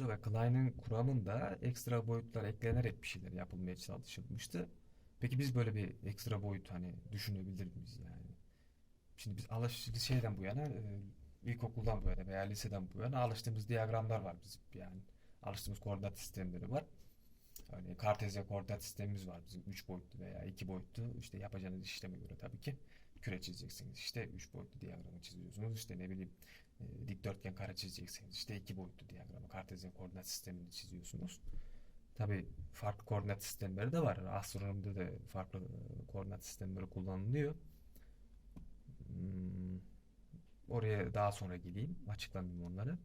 Bu ve Klein'in kuramında ekstra boyutlar eklenerek bir şeyler yapılmaya çalışılmıştı. Peki biz böyle bir ekstra boyut hani düşünebilir miyiz yani? Şimdi biz alış şeyden bu yana ilkokuldan bu yana veya liseden bu yana alıştığımız diyagramlar var bizim yani alıştığımız koordinat sistemleri var. Örneğin Kartezyen koordinat sistemimiz var bizim 3 boyutlu veya 2 boyutlu işte yapacağınız işleme göre tabii ki küre çizeceksiniz işte 3 boyutlu diyagramı çiziyorsunuz işte ne bileyim e, dikdörtgen kare çizeceksiniz işte 2 boyutlu diyagramı Kartezyen koordinat sistemini çiziyorsunuz. Tabii farklı koordinat sistemleri de var. Astronomide de farklı e, koordinat sistemleri kullanılıyor. Hmm, oraya daha sonra geleyim. Açıklamayayım onları.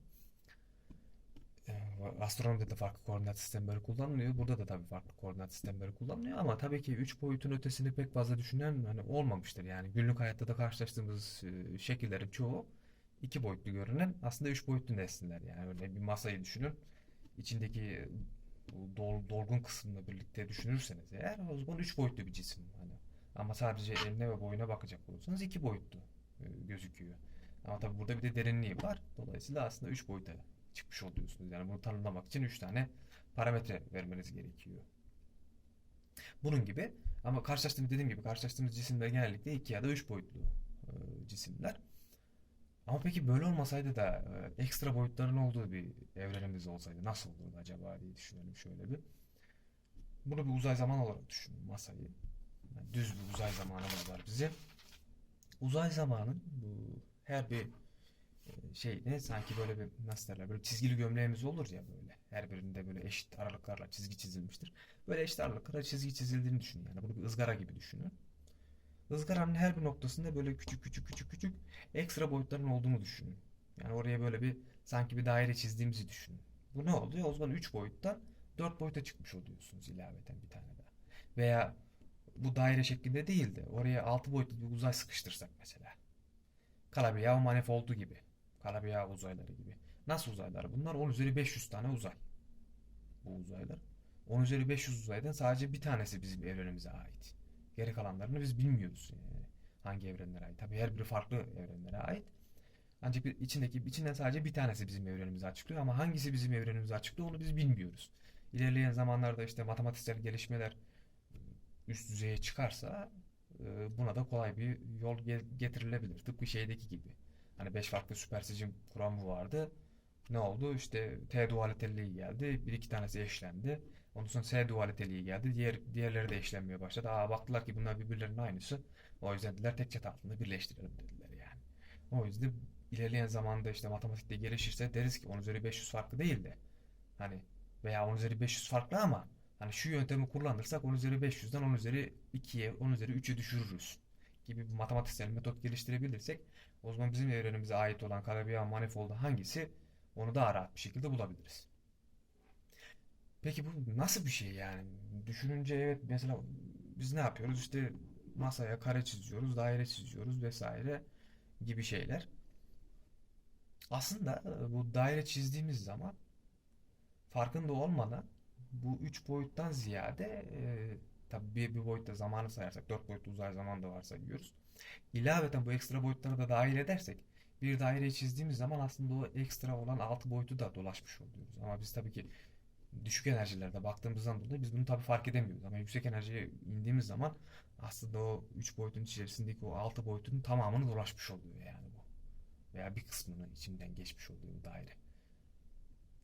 E, Astronomide de farklı koordinat sistemleri kullanılıyor. Burada da tabii farklı koordinat sistemleri kullanılıyor ama tabii ki 3 boyutun ötesini pek fazla düşünen hani olmamıştır. Yani günlük hayatta da karşılaştığımız e, şekillerin çoğu 2 boyutlu görünen aslında 3 boyutlu nesneler. Yani örneğin bir masayı düşünün. İçindeki bu dol, dolgun kısmını birlikte düşünürseniz eğer o zaman 3 boyutlu bir cisim. Hani ama sadece eline ve boyuna bakacak olursanız 2 boyutlu e, gözüküyor. Ama tabii burada bir de derinliği var. Dolayısıyla aslında 3 boyuta çıkmış oluyorsunuz. Yani bunu tanımlamak için 3 tane parametre vermeniz gerekiyor. Bunun gibi ama karşılaştığımız dediğim gibi karşılaştığımız cisimler genellikle 2 ya da 3 boyutlu e, cisimler. Ama peki böyle olmasaydı da e, ekstra boyutların olduğu bir evrenimiz olsaydı nasıl olurdu acaba diye düşünelim şöyle bir. Bunu bir uzay zaman olarak düşünün masayı. Yani düz bir uzay zamanımız var bizim. Uzay zamanın bu her bir şey ne sanki böyle bir nasıl derler böyle çizgili gömleğimiz olur ya böyle. Her birinde böyle eşit aralıklarla çizgi çizilmiştir. Böyle eşit aralıklarla çizgi çizildiğini düşünün yani. Bunu bir ızgara gibi düşünün. Izgaranın her bir noktasında böyle küçük küçük küçük küçük ekstra boyutların olduğunu düşünün. Yani oraya böyle bir sanki bir daire çizdiğimizi düşünün. Bu ne oluyor? O zaman 3 boyuttan 4 boyuta çıkmış oluyorsunuz ilaveten bir tane daha. Veya bu daire şeklinde değil de oraya 6 boyutlu bir uzay sıkıştırsak mesela. Calabi-Yau manifoldu gibi. Calabi-Yau uzayları gibi. Nasıl uzaylar? Bunlar 10 üzeri 500 tane uzay. Bu uzaylar. 10 üzeri 500 uzaydan sadece bir tanesi bizim evrenimize ait. Geri kalanlarını biz bilmiyoruz. Yani hangi evrenlere ait. Tabii her biri farklı evrenlere ait. Ancak içindeki içinden sadece bir tanesi bizim evrenimizi açıklıyor ama hangisi bizim evrenimizi açıklıyor onu biz bilmiyoruz. İlerleyen zamanlarda işte matematiksel gelişmeler üst düzeye çıkarsa e, buna da kolay bir yol ge- getirilebilir. Tıpkı şeydeki gibi. Hani 5 farklı süpersicim kuramı vardı. Ne oldu? İşte T dualiteliği geldi. Bir iki tanesi eşlendi. Ondan sonra S dualiteliği geldi. Diğer diğerleri de eşlenmeye başladı. Aa baktılar ki bunlar birbirlerinin aynısı. O yüzden dediler tek çatı altında birleştirelim dediler yani. O yüzden ilerleyen zamanda işte matematikte gelişirse deriz ki 10 üzeri 500 farklı değil de hani veya 10 üzeri 500 farklı ama hani şu yöntemi kullanırsak 10 üzeri 500'den 10 üzeri 2'ye 10 üzeri 3'e düşürürüz gibi bir matematiksel metot geliştirebilirsek o zaman bizim evrenimize ait olan Calabi-Yau manifoldu hangisi onu daha rahat bir şekilde bulabiliriz. Peki bu nasıl bir şey yani? Düşününce evet mesela biz ne yapıyoruz? İşte masaya kare çiziyoruz, daire çiziyoruz vesaire gibi şeyler. Aslında e, bu daire çizdiğimiz zaman farkında olmadan bu üç boyuttan ziyade e, tabii bir, bir boyutta zamanı sayarsak dört boyutlu uzay zaman da varsayıyoruz. İlaveten bu ekstra boyutları da dahil edersek bir daireyi çizdiğimiz zaman aslında o ekstra olan altı boyutu da dolaşmış oluyoruz. Ama biz tabii ki düşük enerjilerde baktığımızdan dolayı biz bunu tabii fark edemiyoruz. Ama yüksek enerjiye indiğimiz zaman aslında o 3 boyutun içerisindeki o 6 boyutun tamamını dolaşmış oluyor yani bu. Veya bir kısmını içinden geçmiş oluyor daire.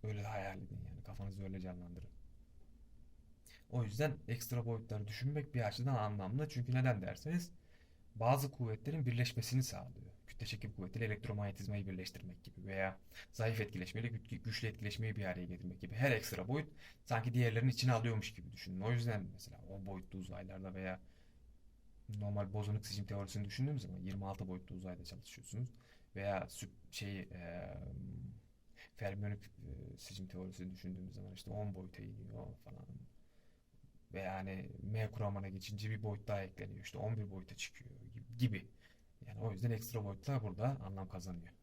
Öyle hayal edin yani kafanızı öyle canlandırın. O yüzden ekstra boyutları düşünmek bir açıdan anlamlı. Çünkü neden derseniz bazı kuvvetlerin birleşmesini sağlıyor. Kütle çekim kuvvetiyle elektromanyetizmayı birleştirmek gibi veya zayıf etkileşmeyle gü- güçlü etkileşmeyi bir araya getirmek gibi. Her ekstra boyut sanki diğerlerinin içine alıyormuş gibi düşünün. O yüzden mesela o boyutlu uzaylarda veya normal bozonik sicim teorisini düşündüğümüz zaman 26 boyutlu uzayda çalışıyorsunuz veya şey e, fermiyonuk e, sicim teorisini düşündüğümüz zaman işte 10 boyuta iniyor falan. Ve yani M kuramına geçince bir boyut daha ekleniyor. İşte 11 boyuta çıkıyor gibi. Yani o yüzden ekstra boyutlar burada anlam kazanıyor.